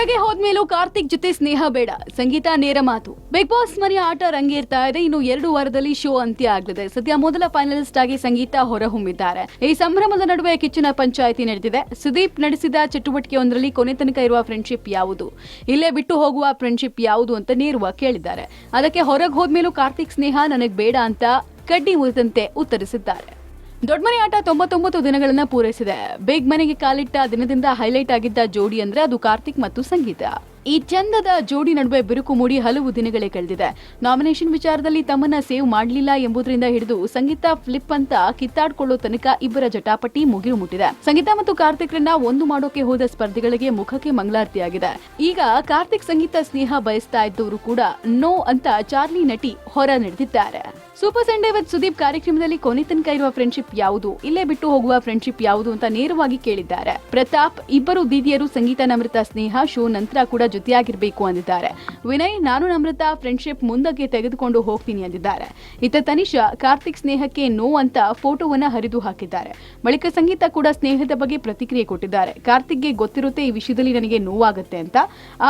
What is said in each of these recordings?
ಹೊರಗೆ ಹೋದ್ಮೇಲೂ ಕಾರ್ತಿಕ್ ಜೊತೆ ಸ್ನೇಹ ಬೇಡ. ಸಂಗೀತ ನೇರ ಮಾತು. ಬಿಗ್ ಬಾಸ್ ಮನೆಯ ಆಟ ರಂಗೇರ್ತಾ ಇದೆ. ಇನ್ನು ಎರಡು ವಾರದಲ್ಲಿ ಶೋ ಅಂತ್ಯ ಆಗಲಿದೆ. ಸದ್ಯ ಮೊದಲ ಫೈನಲಿಸ್ಟ್ ಆಗಿ ಸಂಗೀತ ಹೊರಹೊಮ್ಮಿದ್ದಾರೆ. ಈ ಸಂಭ್ರಮದ ನಡುವೆ ಕಿಚ್ಚಿನ ಪಂಚಾಯಿತಿ ನಡೆದಿದೆ. ಸುದೀಪ್ ನಡೆಸಿದ ಚಟುವಟಿಕೆಯೊಂದರಲ್ಲಿ ಕೊನೆ ತನಕ ಇರುವ ಫ್ರೆಂಡ್ಶಿಪ್ ಯಾವುದು? ಇಲ್ಲೇ ಬಿಟ್ಟು ಹೋಗುವ ಫ್ರೆಂಡ್ಶಿಪ್ ಯಾವುದು ಅಂತ ನೇರುವ ಕೇಳಿದ್ದಾರೆ. ಅದಕ್ಕೆ ಹೊರಗೆ ಹೋದ್ಮೇಲೂ ಕಾರ್ತಿಕ್ ಸ್ನೇಹ ನನಗೆ ಬೇಡ ಅಂತ ಕಡ್ಡಿ ಮುರಿದಂತೆ ಉತ್ತರಿಸಿದ್ದಾರೆ. ದೊಡ್ಡಮನೆ ಆಟ ತೊಂಬತ್ತೊಂಬತ್ತು ದಿನಗಳನ್ನ ಪೂರೈಸಿದೆ. ಬಿಗ್ ಮನೆಗೆ ಕಾಲಿಟ್ಟ ದಿನದಿಂದ ಹೈಲೈಟ್ ಆಗಿದ್ದ ಜೋಡಿ ಅಂದ್ರೆ ಅದು ಕಾರ್ತಿಕ್ ಮತ್ತು ಸಂಗೀತ. ಈ ಚಂದದ ಜೋಡಿ ನಡುವೆ ಬಿರುಕು ಮೂಡಿ ಹಲವು ದಿನಗಳೇ ಕಳೆದಿದೆ. ನಾಮಿನೇಷನ್ ವಿಚಾರದಲ್ಲಿ ತಮ್ಮನ್ನ ಸೇವ್ ಮಾಡಲಿಲ್ಲ ಎಂಬುದರಿಂದ ಹಿಡಿದು ಸಂಗೀತ ಫ್ಲಿಪ್ ಅಂತ ಕಿತ್ತಾಡ್ಕೊಳ್ಳೋ ತನಕ ಇಬ್ಬರ ಜಟಾಪಟಿ ಮುಗಿಲು ಮುಟ್ಟಿದೆ. ಸಂಗೀತ ಮತ್ತು ಕಾರ್ತಿಕ್ರನ್ನ ಒಂದು ಮಾಡೋಕೆ ಹೋದ ಸ್ಪರ್ಧಿಗಳಿಗೆ ಮುಖಕ್ಕೆ ಮಂಗಳಾರತಿಯಾಗಿದೆ. ಈಗ ಕಾರ್ತಿಕ್ ಸಂಗೀತ ಸ್ನೇಹ ಬಯಸ್ತಾ ಇದ್ದವರು ಕೂಡ ನೋ ಅಂತ ಚಾರ್ಲಿ ನಟಿ ಹೊರ ನಡೆದಿದ್ದಾರೆ. ಸೂಪರ್ ಸಂಡೇ ವಿತ್ ಸುದೀಪ್ ಕಾರ್ಯಕ್ರಮದಲ್ಲಿ ಕೊನೆ ತನಕ ಇರುವ ಫ್ರೆಂಡ್ಶಿಪ್ ಯಾವುದು? ಇಲ್ಲೇ ಬಿಟ್ಟು ಹೋಗುವ ಫ್ರೆಂಡ್ಶಿಪ್ ಯಾವುದು ಅಂತ ನೇರವಾಗಿ ಕೇಳಿದ್ದಾರೆ. ಪ್ರತಾಪ್, ಇಬ್ಬರು ದೀದಿಯರು ಸಂಗೀತ ನಮೃತ ಸ್ನೇಹ ಶೋ ನಂತರ ಕೂಡ ಜೊತೆಯಾಗಿರ್ಬೇಕು ಅಂದಿದ್ದಾರೆ. ವಿನಯ್, ನಾನು ನಮ್ರತ ಫ್ರೆಂಡ್ಶಿಪ್ ಮುಂದಕ್ಕೆ ತೆಗೆದುಕೊಂಡು ಹೋಗ್ತೀನಿ ಅಂದಿದ್ದಾರೆ. ಇತ್ತ ತನಿಷಾ, ಕಾರ್ತಿಕ್ ಸ್ನೇಹಕ್ಕೆ ನೋ ಅಂತ ಫೋಟೋವನ್ನ ಹರಿದು ಹಾಕಿದ್ದಾರೆ. ಬಳಿಕ ಸಂಗೀತ ಕೂಡ ಸ್ನೇಹದ ಬಗ್ಗೆ ಪ್ರತಿಕ್ರಿಯೆ ಕೊಟ್ಟಿದ್ದಾರೆ. ಕಾರ್ತಿಕ್ಗೆ ಗೊತ್ತಿರುತ್ತೆ ಈ ವಿಷಯದಲ್ಲಿ ನನಗೆ ನೋವಾಗುತ್ತೆ ಅಂತ.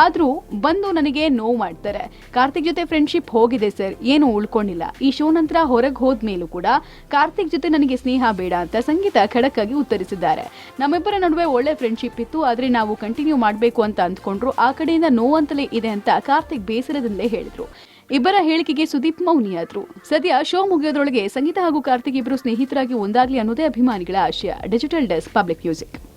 ಆದ್ರೂ ಬಂದು ನನಗೆ ನೋವು ಮಾಡ್ತಾರೆ. ಕಾರ್ತಿಕ್ ಜೊತೆ ಫ್ರೆಂಡ್ಶಿಪ್ ಹೋಗಿದೆ ಸರ್, ಏನು ಉಳ್ಕೊಂಡಿಲ್ಲ. ಈ ಶೋ ನಂತರ ಹೊರಗೆ ಹೋದ್ಮೇಲೂ ಕೂಡ ಕಾರ್ತಿಕ್ ಜೊತೆ ನನಗೆ ಸ್ನೇಹ ಬೇಡ ಅಂತ ಸಂಗೀತ ಖಡಕ್ ಆಗಿ ಉತ್ತರಿಸಿದ್ದಾರೆ. ನಮ್ಮಿಬ್ಬರ ನಡುವೆ ಒಳ್ಳೆ ಫ್ರೆಂಡ್ಶಿಪ್ ಇತ್ತು, ಆದ್ರೆ ನಾವು ಕಂಟಿನ್ಯೂ ಮಾಡಬೇಕು ಅಂತ ಅಂದ್ಕೊಂಡ್ರು, ಆ ಕಡೆಯಿಂದ ನೋವಂತಲೇ ಇದೆ ಅಂತ ಕಾರ್ತಿಕ್ ಬೇಸರದಿಂದಲೇ ಹೇಳಿದ್ರು. ಇಬ್ಬರ ಹೇಳಿಕೆಗೆ ಸುದೀಪ್ ಮೌನಿಯಾದ್ರು. ಸದ್ಯ ಶೋ ಮುಗಿಯೋದ್ರೊಳಗೆ ಸಂಗೀತ ಹಾಗೂ ಕಾರ್ತಿಕ್ ಇಬ್ಬರು ಸ್ನೇಹಿತರಾಗಿ ಒಂದಾಗ್ಲಿ ಅನ್ನೋದೇ ಅಭಿಮಾನಿಗಳ ಆಶಯ. Digital desk, public music.